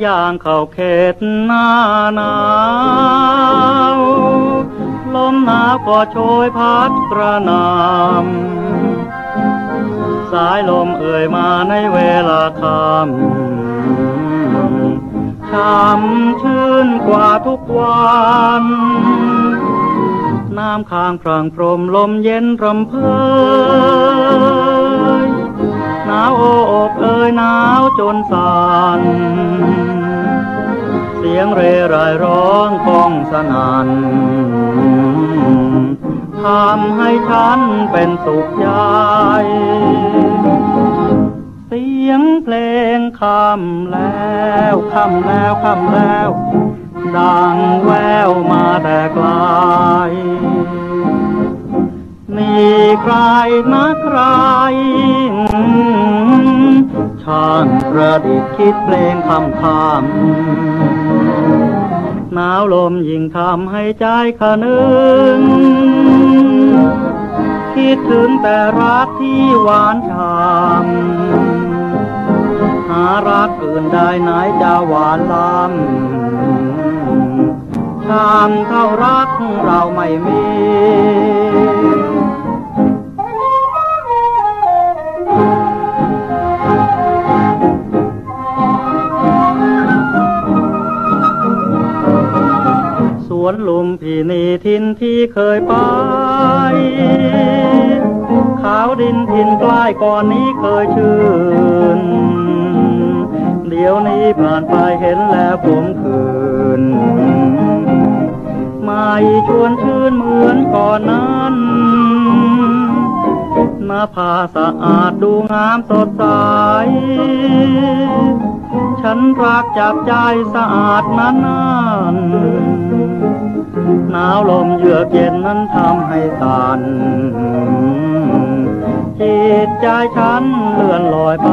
อย่างเข้าเขตหน้าหนาวลมหนาวก็โชยพัดกระหนำสายลมเอ่ยมาในเวลาคำช้ำชื่นกว่าทุกวันน้ำค้างพรางพรมลมเย็นรำเพยหนาวโออกเอ่ยหนาวจนสั่น เรไรร้องก้องสนัน่นทำให้ฉันเป็นสุขใจ เสียงเพลงคำแล้วคำแล้วคำแล้ว ดังแววมาแต่ไกลมีใครนะใคร ช่างประดิษฐ์คิดเพลงคำคำหนาวลมยิ่งทำให้ใจขนึง คิดถึงแต่รักที่หวานฉ่ำหารักอื่นได้ไหนจะหวานล้ำชามเท่ารักเราไม่มี วนลุมพี่นีทินที่เคยไป ขาวดินทินใกล้ก่อนนี้เคยชื่น เดี๋ยวนี้ผ่านไปเห็นแล้วผมคืนไม่ชวนชื่นเหมือนก่อนนั้นหน้าผาสะอาดดูงามสดใส ฉันรักจับใจสะอาดนานนาน หนาวลมเยือกเย็นนั้นทำให้สั่นจิตใจฉันเลื่อนลอยไป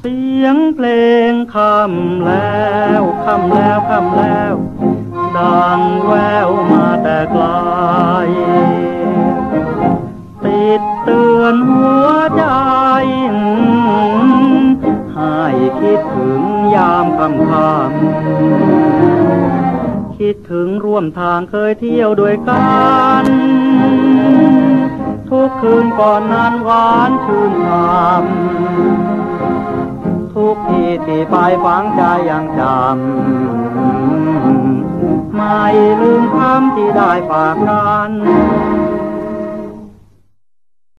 เสียงเพลงคำแล้วคำแล้วคำแล้ว ดังแววมาแต่ไกล คิดถึงร่วมทางเคยเที่ยวด้วยกัน ทุกคืนก่อนนั้นหวานชื่นชมทุกทีที่ไปฝังใจยังจำไม่ลืมคำที่ได้ฝากกัน